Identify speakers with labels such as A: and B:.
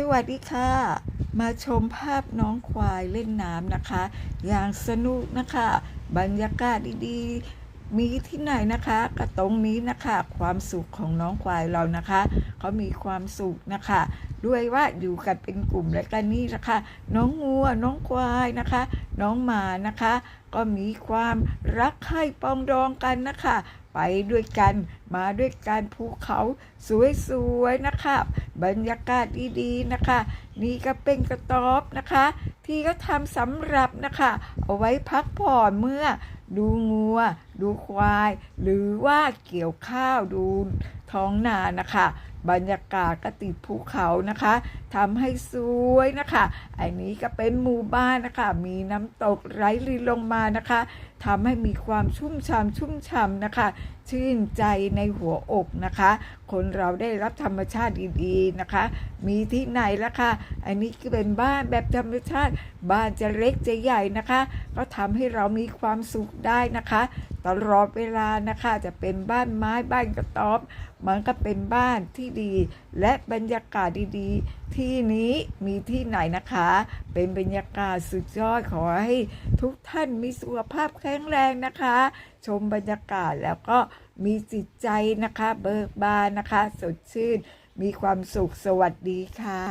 A: สวัสดีค่ะ มาชมภาพน้องควายเล่นน้ำนะคะ อย่างสนุกนะคะ บรรยากาศดีๆ มีที่ไหนนะคะก็ตรงนี้นะคะ ความสุขของน้องควายเรานะคะเขามีความสุขนะคะ ด้วยว่าอยู่กันเป็นกลุ่มและกันนี่นะคะ น้องงัวน้องควายนะคะ น้องหมานะคะ ก็มีความรักใคร่ปองดองกันนะคะ ไปด้วยกันมาด้วยกันภูเขาสวยๆนะคะ บรรยากาศดีๆนะคะ นี่ก็เป็นกระต๊อบนะคะ ที่ก็ทำสำหรับนะคะ เอาไว้พักผ่อนเมื่อดูงัว ดูควาย หรือว่าเกี่ยวข้าวดูท้องนานะคะ บรรยากาศก็ติดภูเขานะคะทำให้สวยนะคะ อันนี้ก็เป็นหมู่บ้านนะคะ มีน้ำตกไหลรินลงมานะคะ ทำให้มีความชุ่มฉ่ำชุ่มฉ่ำนะคะ ชื่นใจในหัวอกนะคะ คนเราได้รับธรรมชาติดีๆนะคะ มีที่ไหนละคะอันนี้ก็เป็นบ้านแบบธรรมชาติ บ้านจะเล็กจะใหญ่นะคะ ก็ทำให้เรามีความสุขได้นะคะตลอดเวลานะคะจะเป็นบ้านไม้บ้านกระต๊อบ มันก็เป็นบ้านที่ดี และบรรยากาศดีๆ ที่นี้มีที่ไหนนะคะ เป็นบรรยากาศสุดยอดขอให้ทุกท่านมีสุขภาพแข็งแรงนะคะ ชมบรรยากาศแล้วก็มีจิตใจนะคะ เบิกบานนะคะ สดชื่น มีความสุขสวัสดีค่ะ